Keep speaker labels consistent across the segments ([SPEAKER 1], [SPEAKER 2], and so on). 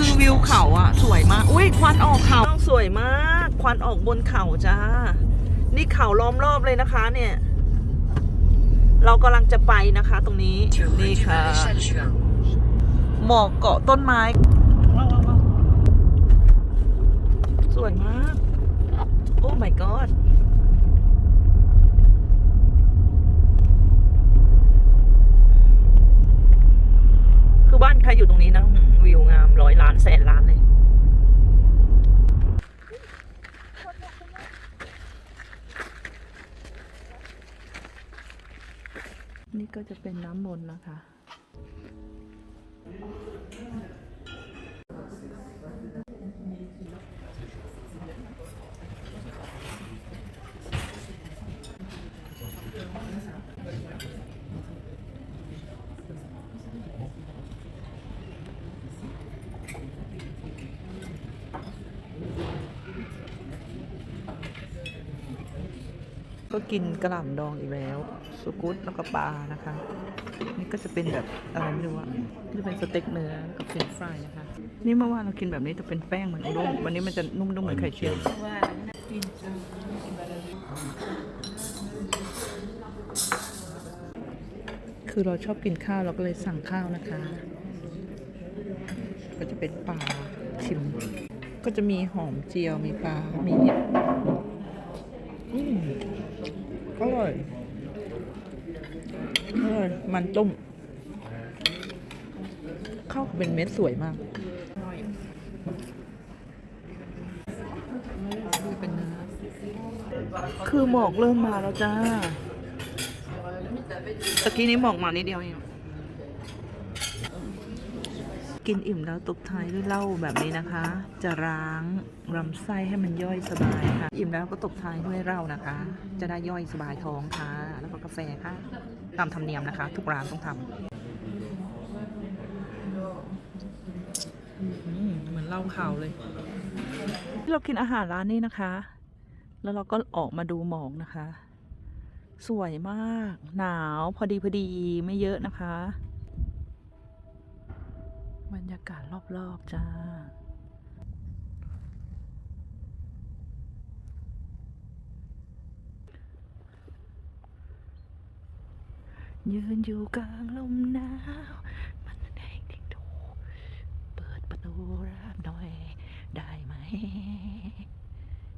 [SPEAKER 1] คือวิวเขาอะ สวยมาก อุ้ยควันออกเขาสวยมาก ควันออกบนเขาจ้า นี่เขาล้อมรอบเลยนะคะ เนี่ย เรากำลังจะไปนะคะ ตรงนี้ นี่ค่ะ หมอกเกาะต้นไม้ว้าวว้าวว้าวสวยมาก โอ้ my god คือบ้านใครอยู่ตรงนี้นะวิวงามร้อยล้านแสนล้านเลยนี่ก็จะเป็นน้ำมนต์นะคะ ก็กินกระหล่ำดองอีกแล้วสุกุตแล้วก็ปลานะคะ นี่ก็จะเป็นแบบอะไรไม่รู้อะนี่จะเป็นสเต็กเนื้อกับเฟรนฟรายนะคะ นี่เมื่อวานเรากินแบบนี้จะเป็นแป้งเหมือนอุด้งวันนี้มันจะนุ่มๆเหมือนไข่เจียวคือเราชอบกินข้าวเราก็เลยสั่งข้าวนะคะ ก็จะเป็นปลาชิม ก็จะมีหอมเจียวมีปลา มีเห็ดอืม อร่อยอร่อยมันต้มข้าวเป็นเม็ดสวยมากเป็นเนื้อคือหมอกเริ่มมาแล้วจ้าตะกี้นี้หมอกมานิดเดียวเอง กินอิ่มแล้วตบท้ายด้วยเหล้าแบบนี้นะคะ จะล้างลำไส้ให้มันย่อยสบายค่ะ อิ่มแล้วก็ตบท้ายด้วยเหล้านะคะ จะได้ย่อยสบายท้องค่ะ แล้วก็กาแฟค่ะ ตามธรรมเนียมนะคะ ทุกร้านต้องทำเหมือนเหล้าขาวเลยเรากินอาหารร้านนี้นะคะ แล้วเราก็ออกมาดูหมอกนะคะ สวยมาก หนาวพอดีพอดีไม่เยอะนะคะ บรรยากาศรอบ ๆ จ้า ยืนอยู่กลางลมหนาว มันแดงทิ้งดู เปิดประตูรับหน่อย ได้ไหม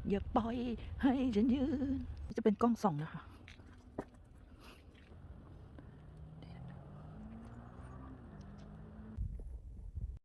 [SPEAKER 1] อย่าปล่อยให้ฉันยืน จะเป็นกล้องส่องนะคะ